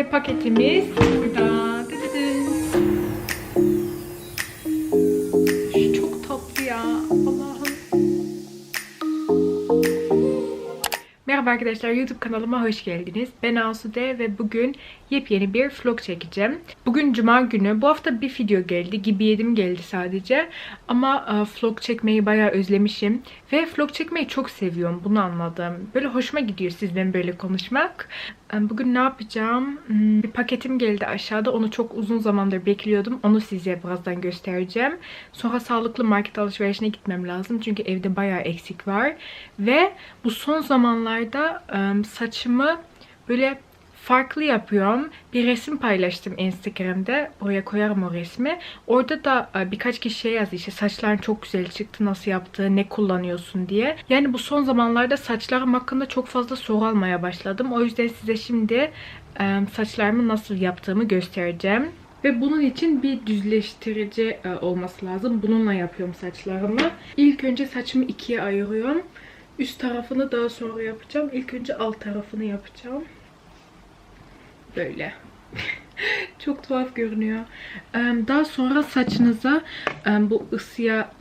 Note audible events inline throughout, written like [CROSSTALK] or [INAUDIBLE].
Ve paketimiz burada. Merhaba arkadaşlar YouTube kanalıma hoş geldiniz. Ben Asude ve bugün yepyeni bir vlog çekeceğim. Bugün cuma günü. Bu hafta bir video geldi. Gibi yedim geldi sadece. Ama e, vlog çekmeyi bayağı özlemişim. Ve vlog çekmeyi çok seviyorum. Bunu anladım. Böyle hoşuma gidiyor sizden böyle konuşmak. Bugün ne yapacağım? Hmm, Bir paketim geldi aşağıda. Onu çok uzun zamandır bekliyordum. Onu size birazdan göstereceğim. Sonra sağlıklı market alışverişine gitmem lazım. Çünkü evde bayağı eksik var. Ve bu son zamanlarda saçımı böyle farklı yapıyorum. Bir resim paylaştım Instagram'da. Oraya koyarım o resmi. Orada da e, birkaç kişi şey yazdı işte saçların çok güzel çıktı, nasıl yaptı, ne kullanıyorsun diye. Yani bu son zamanlarda saçlarım hakkında çok fazla soru almaya başladım. O yüzden size şimdi e, saçlarımı nasıl yaptığımı göstereceğim. Ve bunun için bir düzleştirici e, olması lazım. Bununla yapıyorum saçlarımı. İlk önce saçımı ikiye ayırıyorum. Üst tarafını daha sonra yapacağım. İlk önce alt tarafını yapacağım. Böyle. Çok tuhaf görünüyor. Daha sonra saçınıza bu ısıya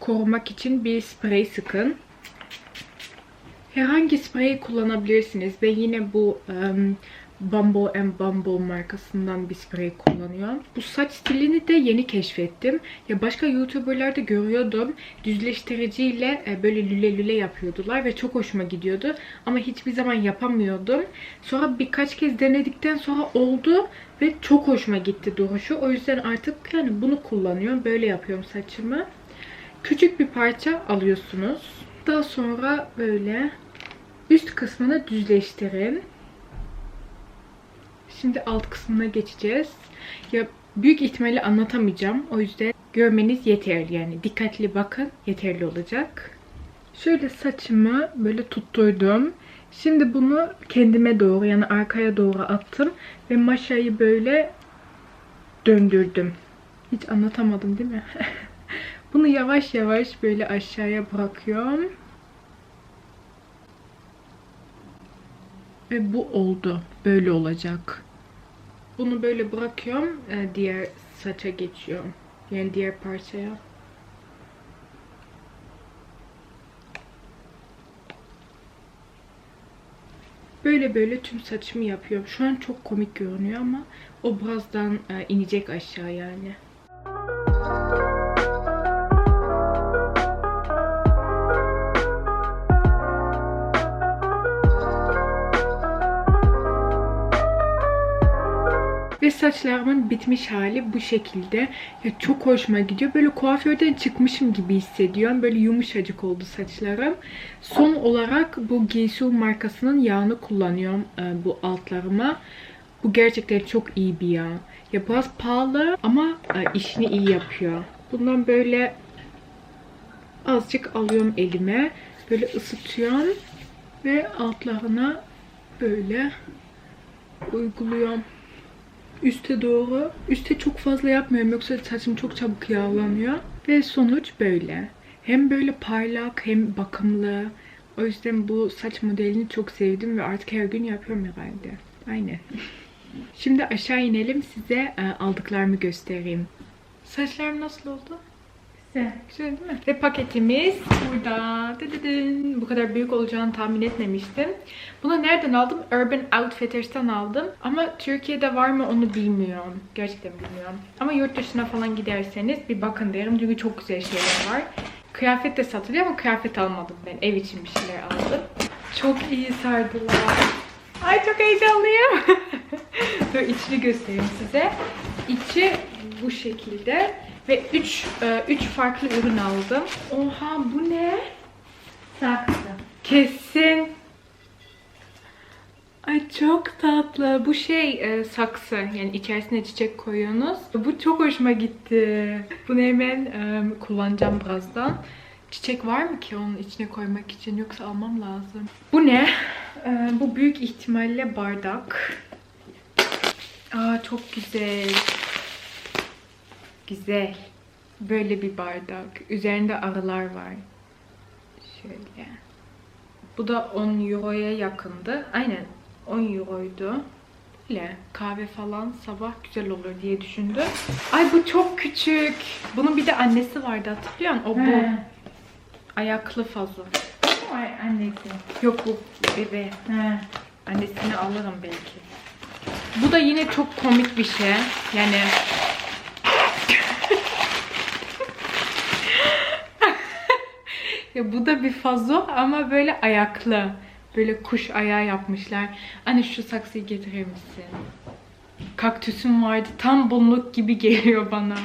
korumak için bir sprey sıkın. Herhangi spreyi kullanabilirsiniz. Ben yine bu Bumble and Bumble markasından bir sprey kullanıyorum. Bu saç stilini de yeni keşfettim. Ya başka YouTuber'larda görüyordum. Düzleştiriciyle e, böyle lüle lüle yapıyordular ve çok hoşuma gidiyordu. Ama hiçbir zaman yapamıyordum. Sonra birkaç kez denedikten sonra oldu ve çok hoşuma gitti duruşu. O yüzden artık yani bunu kullanıyorum. Böyle yapıyorum saçımı. Küçük bir parça alıyorsunuz. Daha sonra böyle üst kısmını düzleştirin. Şimdi alt kısmına geçeceğiz. Ya büyük ihtimalle anlatamayacağım. O yüzden görmeniz yeterli yani. Dikkatli bakın yeterli olacak. Şöyle saçımı böyle tutturdum. Şimdi bunu kendime doğru yani arkaya doğru attım. Ve maşayı böyle döndürdüm. Hiç anlatamadım değil mi? [LAUGHS] bunu yavaş yavaş böyle aşağıya bırakıyorum. Ve bu oldu. Böyle olacak. Bunu böyle bırakıyorum. e, Diğer saça geçiyorum. Yani diğer parçaya. Böyle böyle tüm saçımı yapıyorum. Şu an çok komik görünüyor ama o birazdan e, inecek aşağı yani. Ve saçlarımın bitmiş hali bu şekilde. Ya çok hoşuma gidiyor. Böyle kuaförden çıkmışım gibi hissediyorum. Böyle yumuşacık oldu saçlarım. Son olarak bu Ginsu markasının yağını kullanıyorum e, bu altlarıma. Bu gerçekten çok iyi bir yağ. Ya biraz pahalı ama e, işini iyi yapıyor. Bundan böyle azıcık alıyorum elime. Böyle ısıtıyorum. Ve altlarına böyle uyguluyorum üste doğru. Üste çok fazla yapmıyorum yoksa saçım çok çabuk yağlanıyor. Ve sonuç böyle. Hem böyle parlak hem bakımlı. O yüzden bu saç modelini çok sevdim ve artık her gün yapıyorum herhalde. Aynen. [LAUGHS] Şimdi aşağı inelim size e, aldıklarımı göstereyim. Saçlarım nasıl oldu? Güzel. Değil mi? Ve paketimiz burada. Dıdıdın. Bu kadar büyük olacağını tahmin etmemiştim. Bunu nereden aldım? Urban Outfitters'tan aldım. Ama Türkiye'de var mı onu bilmiyorum. Gerçekten bilmiyorum. Ama yurt dışına falan giderseniz bir bakın derim. Çünkü çok güzel şeyler var. Kıyafet de satılıyor ama kıyafet almadım ben. Ev için bir şeyler aldım. Çok iyi sardılar. Ay çok heyecanlıyım. [LAUGHS] Dur içini göstereyim size. İçi bu şekilde. Ve 3 3 farklı ürün aldım. Oha bu ne? Saksı. Kesin. Ay çok tatlı. Bu şey e, saksı. Yani içerisine çiçek koyuyorsunuz. Bu çok hoşuma gitti. Bunu hemen e, kullanacağım birazdan. Çiçek var mı ki onun içine koymak için yoksa almam lazım. Bu ne? E, bu büyük ihtimalle bardak. Aa çok güzel. Güzel. Böyle bir bardak. Üzerinde arılar var. Şöyle. Bu da 10 euroya yakındı. Aynen 10 euroydu. Öyle kahve falan sabah güzel olur diye düşündüm. Ay bu çok küçük. Bunun bir de annesi vardı hatırlıyor musun? O bu. He. Ayaklı fazla. Ay annesi. Yok bu bebe. He. Annesini alırım belki. Bu da yine çok komik bir şey. Yani ya bu da bir fazo ama böyle ayaklı. Böyle kuş ayağı yapmışlar. Anne şu saksıyı getirir misin? Kaktüsüm vardı. Tam bunluk gibi geliyor bana.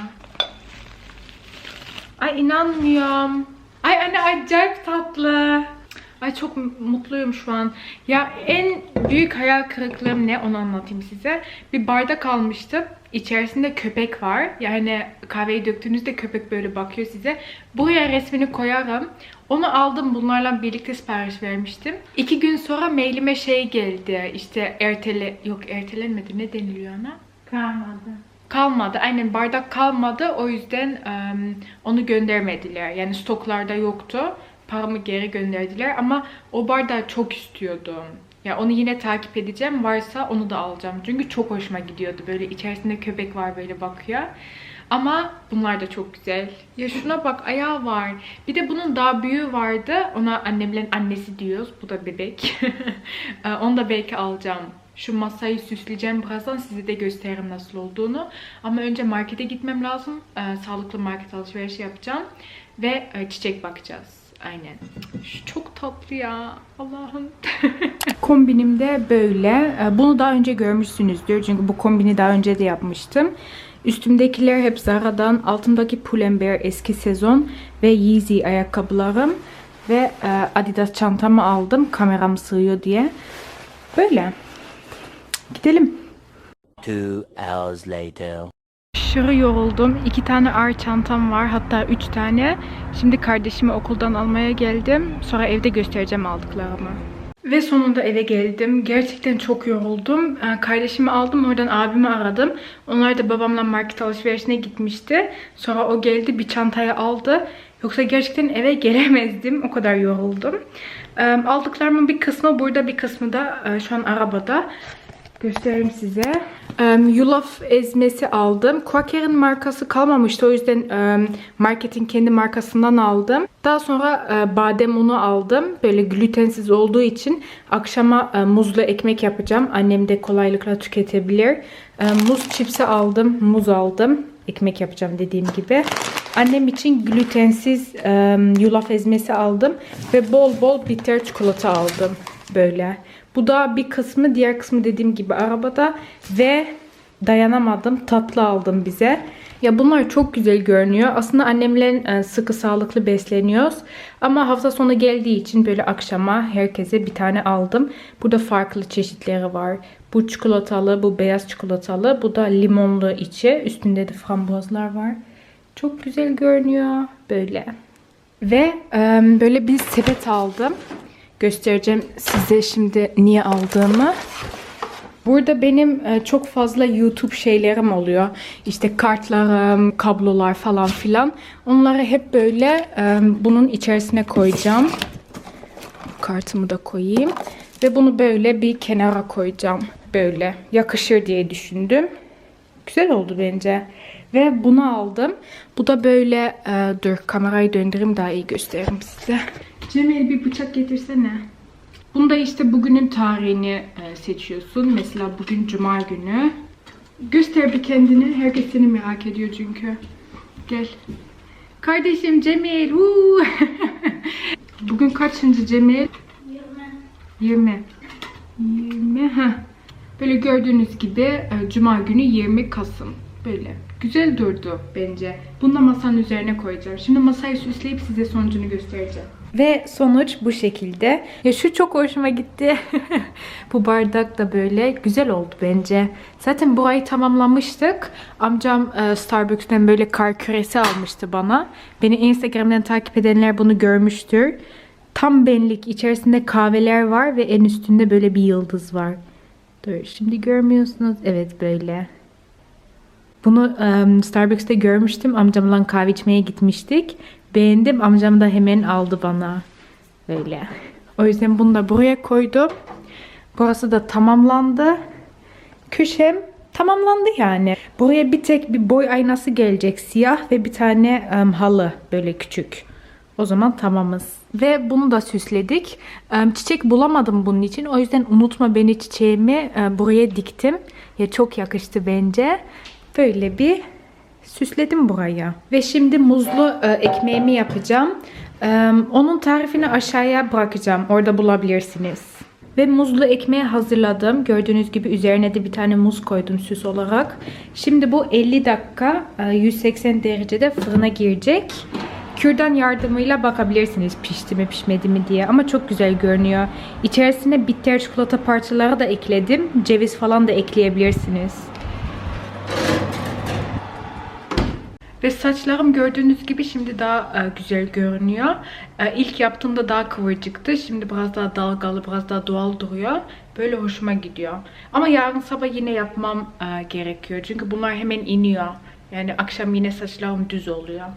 Ay inanmıyorum. Ay anne acayip tatlı. Ay çok mutluyum şu an. Ya en büyük hayal kırıklığım ne onu anlatayım size. Bir bardak almıştım. İçerisinde köpek var. Yani kahveyi döktüğünüzde köpek böyle bakıyor size. Buraya resmini koyarım. Onu aldım bunlarla birlikte sipariş vermiştim. İki gün sonra mailime şey geldi. İşte ertele... Yok ertelenmedi. Ne deniliyor ona? Kalmadı. kalmadı. Aynen bardak kalmadı. O yüzden em, onu göndermediler. Yani stoklarda yoktu. Paramı geri gönderdiler ama o bardağı çok istiyordum. Ya onu yine takip edeceğim. Varsa onu da alacağım. Çünkü çok hoşuma gidiyordu. Böyle içerisinde köpek var böyle bakıyor. Ama bunlar da çok güzel. Ya şuna bak ayağı var. Bir de bunun daha büyüğü vardı. Ona annemlerin annesi diyoruz. Bu da bebek. [LAUGHS] Ee, Onu da belki alacağım. Şu masayı süsleyeceğim birazdan size de gösteririm nasıl olduğunu. Ama önce markete gitmem lazım. Ee, sağlıklı market alışverişi yapacağım. Ve e, çiçek bakacağız. Aynen. Şu çok tatlı ya. Allah'ım. [LAUGHS] Kombinim de böyle. Ee, Bunu daha önce görmüşsünüzdür. Çünkü bu kombini daha önce de yapmıştım. Üstümdekiler hep Zara'dan. Altımdaki Pull&Bear eski sezon ve Yeezy ayakkabılarım. Ve e, Adidas çantamı aldım. Kameram sığıyor diye. Böyle. Gidelim. Two hours later. Aşırı yoruldum. İki tane ağır çantam var. Hatta üç tane. Şimdi kardeşimi okuldan almaya geldim. Sonra evde göstereceğim aldıklarımı. Ve sonunda eve geldim. Gerçekten çok yoruldum. Ee, Kardeşimi aldım. Oradan abimi aradım. Onlar da babamla market alışverişine gitmişti. Sonra o geldi. Bir çantayı aldı. Yoksa gerçekten eve [LAUGHS] gelemezdim. O kadar yoruldum. Ee, Aldıklarımın bir kısmı burada. Bir kısmı da e, şu an arabada. Göstereyim size. Um, yulaf ezmesi aldım. Quaker'ın markası kalmamıştı. O yüzden um, marketin kendi markasından aldım. Daha sonra e, badem unu aldım. Böyle glutensiz olduğu için akşama e, muzlu ekmek yapacağım. Annem de kolaylıkla tüketebilir. E, muz çipsi aldım. Muz aldım. Ekmek yapacağım dediğim gibi. Annem için glutensiz e, yulaf ezmesi aldım. Ve bol bol bitter çikolata aldım. Böyle. Bu da bir kısmı diğer kısmı dediğim gibi arabada ve dayanamadım tatlı aldım bize. Ya bunlar çok güzel görünüyor. Aslında annemlerin e, sıkı sağlıklı besleniyoruz. Ama hafta sonu geldiği için böyle akşama herkese bir tane aldım. Burada farklı çeşitleri var. Bu çikolatalı, bu beyaz çikolatalı, bu da limonlu içi. Üstünde de frambuazlar var. Çok güzel görünüyor böyle. Ve e, böyle bir sepet aldım. Göstereceğim size şimdi niye aldığımı. Burada benim e, çok fazla YouTube şeylerim oluyor. İşte kartlarım, kablolar falan filan. Onları hep böyle e, bunun içerisine koyacağım. Kartımı da koyayım. Ve bunu böyle bir kenara koyacağım. Böyle yakışır diye düşündüm. Güzel oldu bence. Ve bunu aldım. Bu da böyle e, dur kamerayı döndüreyim daha iyi gösteririm size. Cemil bir bıçak getirsene. Bunda işte bugünün tarihini e, seçiyorsun. Mesela bugün cuma günü. Göster bir kendini. Herkes seni merak ediyor çünkü. Gel. Kardeşim Cemil. [LAUGHS] Bugün kaçıncı Cemil? 20. 20. Heh. Böyle gördüğünüz gibi e, cuma günü 20 Kasım. Böyle. Güzel durdu bence. Bunu da masanın üzerine koyacağım. Şimdi masayı süsleyip size sonucunu göstereceğim. Ve sonuç bu şekilde. Ya şu çok hoşuma gitti. [LAUGHS] bu bardak da böyle güzel oldu bence. Zaten bu ay tamamlamıştık. Amcam e, Starbucks'tan böyle kar küresi almıştı bana. Beni Instagram'dan takip edenler bunu görmüştür. Tam benlik içerisinde kahveler var ve en üstünde böyle bir yıldız var. Dur şimdi görmüyorsunuz. Evet böyle. Bunu em, Starbucks'ta görmüştüm. Amcamla kahve içmeye gitmiştik. Beğendim. Amcam da hemen aldı bana. Böyle. O yüzden bunu da buraya koydum. Burası da tamamlandı. köşem tamamlandı yani. Buraya bir tek bir boy aynası gelecek siyah ve bir tane em, halı böyle küçük. O zaman tamamız. Ve bunu da süsledik. Em, Çiçek bulamadım bunun için. O yüzden unutma beni çiçeğimi e, buraya diktim. Ya çok yakıştı bence. Böyle bir süsledim buraya. Ve şimdi muzlu e, ekmeğimi yapacağım. E, onun tarifini aşağıya bırakacağım. Orada bulabilirsiniz. Ve muzlu ekmeği hazırladım. Gördüğünüz gibi üzerine de bir tane muz koydum süs olarak. Şimdi bu 50 dakika e, 180 derecede fırına girecek. Kürdan yardımıyla bakabilirsiniz pişti mi pişmedi mi diye ama çok güzel görünüyor. İçerisine bitter çikolata parçaları da ekledim. Ceviz falan da ekleyebilirsiniz. Ve saçlarım gördüğünüz gibi şimdi daha e, güzel görünüyor. E, ilk yaptığımda daha kıvırcıktı. Şimdi biraz daha dalgalı, biraz daha doğal duruyor. Böyle hoşuma gidiyor. Ama yarın sabah yine yapmam e, gerekiyor. Çünkü bunlar hemen iniyor. Yani akşam yine saçlarım düz oluyor.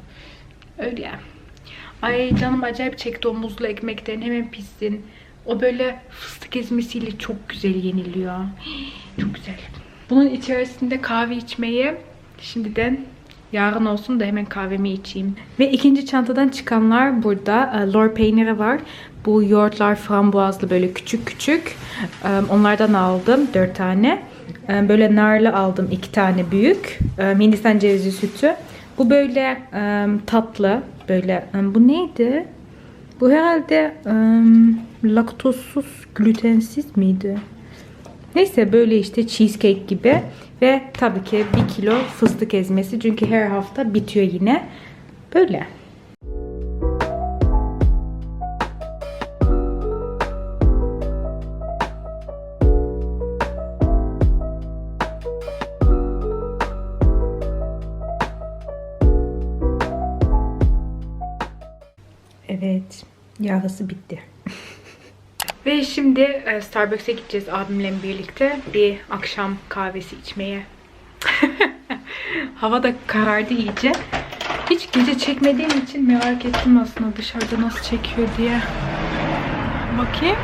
Öyle. Ay canım acayip çekti o muzlu ekmekten. Hemen pişsin. O böyle fıstık ezmesiyle çok güzel yeniliyor. Çok güzel. Bunun içerisinde kahve içmeyi şimdiden Yarın olsun da hemen kahvemi içeyim. Ve ikinci çantadan çıkanlar burada. E, Lor peyniri var. Bu yoğurtlar frambuazlı böyle küçük küçük. E, Onlardan aldım 4 tane. E, Böyle narlı aldım 2 tane büyük. Hindistan cevizi sütü. Bu böyle e, tatlı. Böyle e, bu neydi? Bu herhalde e, laktozsuz, glutensiz miydi? Neyse böyle işte cheesecake gibi ve tabii ki bir kilo fıstık ezmesi çünkü her hafta bitiyor yine. Böyle. Evet, yarısı bitti. Ve şimdi e, Starbucks'a gideceğiz abimle birlikte bir akşam kahvesi içmeye. [LAUGHS] Hava da karardı iyice. Hiç gece çekmediğim için merak ettim aslında dışarıda nasıl çekiyor diye. Bakayım.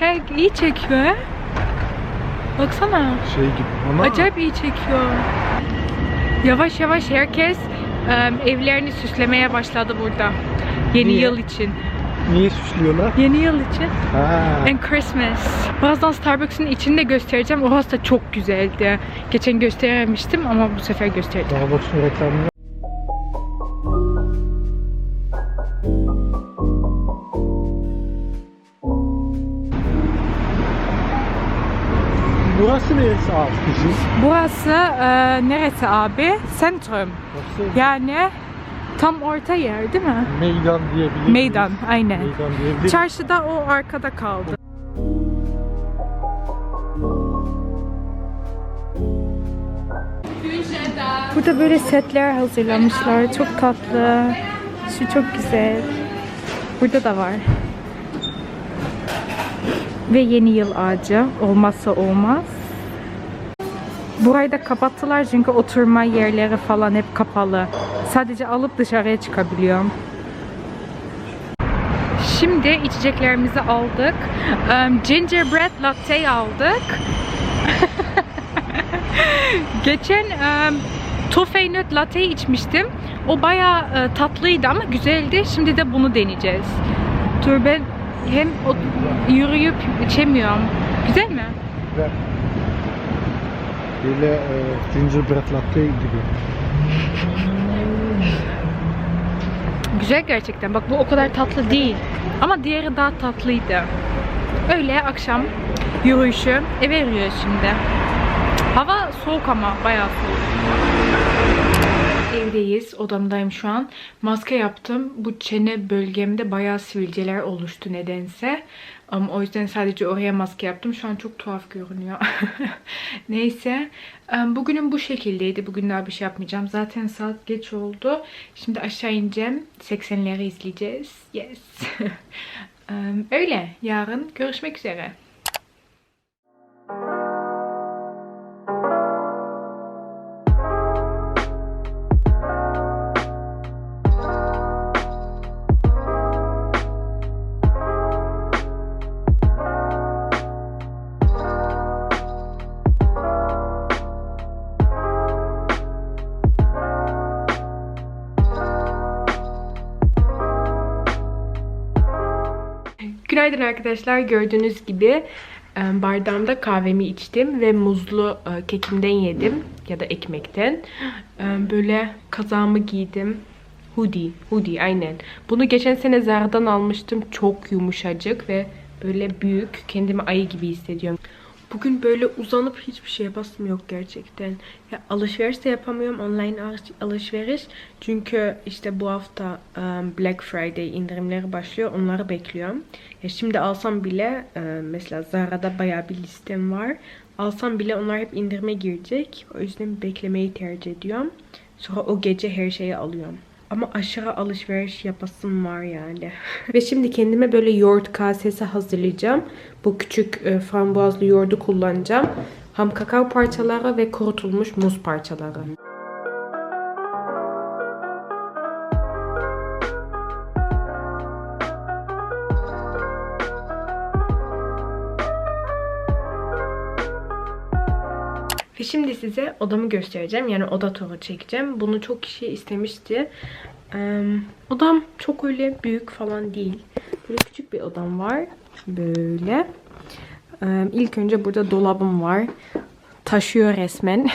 Gel iyi çekiyor he. Baksana. Şey gibi ama Acayip iyi çekiyor. Yavaş yavaş herkes e, evlerini süslemeye başladı burada. Yeni Niye? yıl için. Niye süslüyorlar? Yeni yıl için. Ha. And Christmas. Birazdan Starbucks'ın içini de göstereceğim. Orası da çok güzeldi. Geçen gösterememiştim ama bu sefer göstereceğim. Starbucks'ın reklamını Burası neresi abi? Burası e, neresi abi? Centrum. Burası Yani tam orta yer değil mi? meydan diyebiliriz. Meydan, aynen. Meydan diyebiliriz. Çarşıda o arkada kaldı. Burada böyle setler hazırlamışlar. Çok tatlı. Şu çok güzel. Burada da var. Ve yeni yıl ağacı. Olmazsa olmaz. Burayı da kapattılar çünkü oturma yerleri falan hep kapalı. Sadece alıp dışarıya çıkabiliyorum. Şimdi içeceklerimizi aldık. Um, gingerbread latte aldık. [LAUGHS] Geçen um, toffee nut latte içmiştim. O bayağı e, tatlıydı ama güzeldi. Şimdi de bunu deneyeceğiz. Dur ben hem yürüyüp içemiyorum. Güzel mi? Ve Böyle e, gingerbread latte gibi. Güzel gerçekten. Bak bu o kadar tatlı değil. Ama diğeri daha tatlıydı. Öyle akşam yürüyüşü eve yürüyoruz şimdi. Hava soğuk ama bayağı soğuk. Evdeyiz. Odamdayım şu an. Maske yaptım. Bu çene bölgemde bayağı sivilceler oluştu nedense. Ama o yüzden sadece oraya maske yaptım. Şu an çok tuhaf görünüyor. [LAUGHS] Neyse. Bugünün bu şekildeydi. Bugün daha bir şey yapmayacağım. Zaten saat geç oldu. Şimdi aşağı ineceğim. 80'leri izleyeceğiz. Yes. [LAUGHS] Öyle. Yarın görüşmek üzere. Günaydın arkadaşlar. Gördüğünüz gibi e, bardağımda kahvemi içtim ve muzlu e, kekimden yedim ya da ekmekten. E, Böyle kazağımı giydim. Hoodie, hoodie aynen. Bunu geçen sene Zara'dan almıştım. Çok yumuşacık ve böyle büyük. Kendimi ayı gibi hissediyorum. Bugün böyle uzanıp hiçbir şeye basım yok gerçekten. Ya alışveriş de yapamıyorum online alış- alışveriş. Çünkü işte bu hafta um, Black Friday indirimleri başlıyor. Onları bekliyorum. Ya şimdi alsam bile e, mesela Zara'da bayağı bir listem var. Alsam bile onlar hep indirime girecek. O yüzden beklemeyi tercih ediyorum. Sonra o gece her şeyi alıyorum. Ama aşırı alışveriş yapasım var yani. [LAUGHS] Ve şimdi kendime böyle yoğurt kasesi hazırlayacağım. Bu küçük e, frambuazlı yoğurdu kullanacağım. Ham kakao parçaları ve kurutulmuş muz parçaları. Şimdi size odamı göstereceğim. Yani oda turu çekeceğim. Bunu çok kişi istemişti. Ee, odam çok öyle büyük falan değil. Böyle küçük bir odam var. Böyle. Ee, ilk önce burada dolabım var. Taşıyor resmen.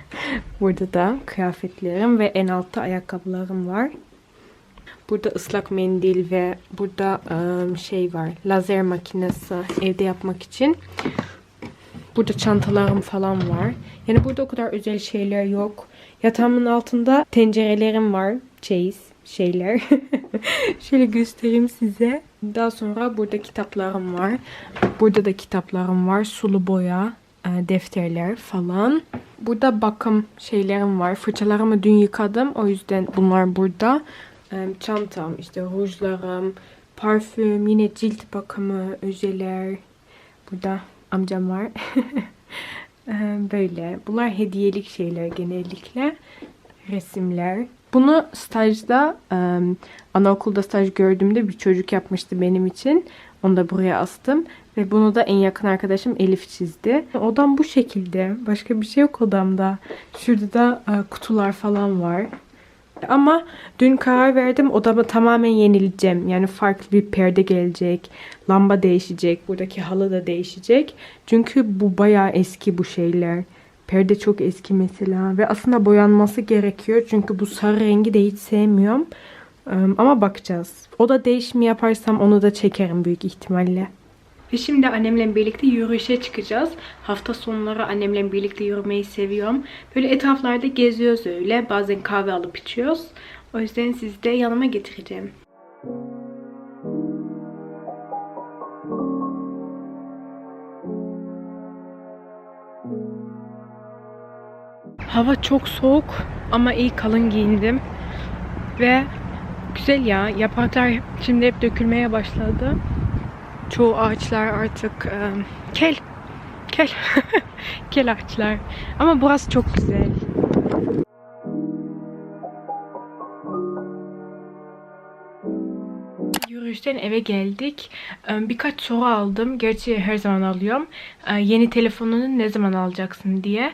[LAUGHS] burada da kıyafetlerim ve en altta ayakkabılarım var. Burada ıslak mendil ve burada şey var. Lazer makinesi evde yapmak için. Burada çantalarım falan var. Yani burada o kadar özel şeyler yok. Yatağımın altında tencerelerim var. Çeyiz şeyler. [LAUGHS] Şöyle göstereyim size. Daha sonra burada kitaplarım var. Burada da kitaplarım var. Sulu boya, e, defterler falan. Burada bakım şeylerim var. Fırçalarımı dün yıkadım. O yüzden bunlar burada. E, Çantam, işte rujlarım, parfüm, yine cilt bakımı, özeler. Burada amcam var. [LAUGHS] Böyle. Bunlar hediyelik şeyler genellikle. Resimler. Bunu stajda, anaokulda staj gördüğümde bir çocuk yapmıştı benim için. Onu da buraya astım. Ve bunu da en yakın arkadaşım Elif çizdi. Odam bu şekilde. Başka bir şey yok odamda. Şurada da kutular falan var. Ama dün karar verdim odamı tamamen yenileceğim. Yani farklı bir perde gelecek. Lamba değişecek. Buradaki halı da değişecek. Çünkü bu bayağı eski bu şeyler. Perde çok eski mesela. Ve aslında boyanması gerekiyor. Çünkü bu sarı rengi de hiç sevmiyorum. Ama bakacağız. Oda değişimi yaparsam onu da çekerim büyük ihtimalle. Ve şimdi annemle birlikte yürüyüşe çıkacağız. Hafta sonları annemle birlikte yürümeyi seviyorum. Böyle etraflarda geziyoruz öyle. Bazen kahve alıp içiyoruz. O yüzden sizi de yanıma getireceğim. Hava çok soğuk ama iyi kalın giyindim. Ve güzel ya. Yapraklar şimdi hep dökülmeye başladı. Çoğu ağaçlar artık e, kel. Kel. [LAUGHS] kel ağaçlar. Ama burası çok güzel. Yürüyüşten eve geldik. Birkaç soru aldım. Gerçi her zaman alıyorum. Yeni telefonunu ne zaman alacaksın diye.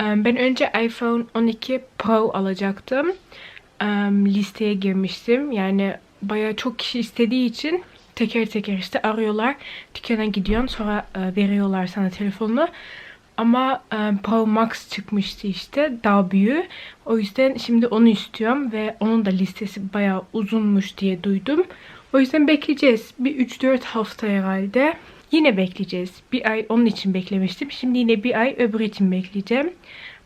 Ben önce iPhone 12 Pro alacaktım. Listeye girmiştim. Yani bayağı çok kişi istediği için teker teker işte arıyorlar. Dükkana gidiyorsun sonra e, veriyorlar sana telefonunu. Ama e, Pro Max çıkmıştı işte daha büyüğü. O yüzden şimdi onu istiyorum ve onun da listesi bayağı uzunmuş diye duydum. O yüzden bekleyeceğiz. Bir 3-4 hafta herhalde. Yine bekleyeceğiz. Bir ay onun için beklemiştim. Şimdi yine bir ay öbür için bekleyeceğim.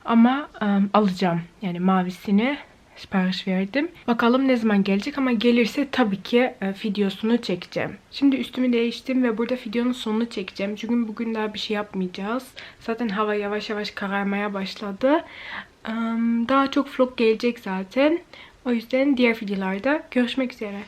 Ama e, alacağım. Yani mavisini sipariş verdim. Bakalım ne zaman gelecek ama gelirse tabii ki e, videosunu çekeceğim. Şimdi üstümü değiştim ve burada videonun sonunu çekeceğim. Çünkü bugün daha bir şey yapmayacağız. Zaten hava yavaş yavaş kararmaya başladı. Daha çok vlog gelecek zaten. O yüzden diğer videolarda görüşmek üzere.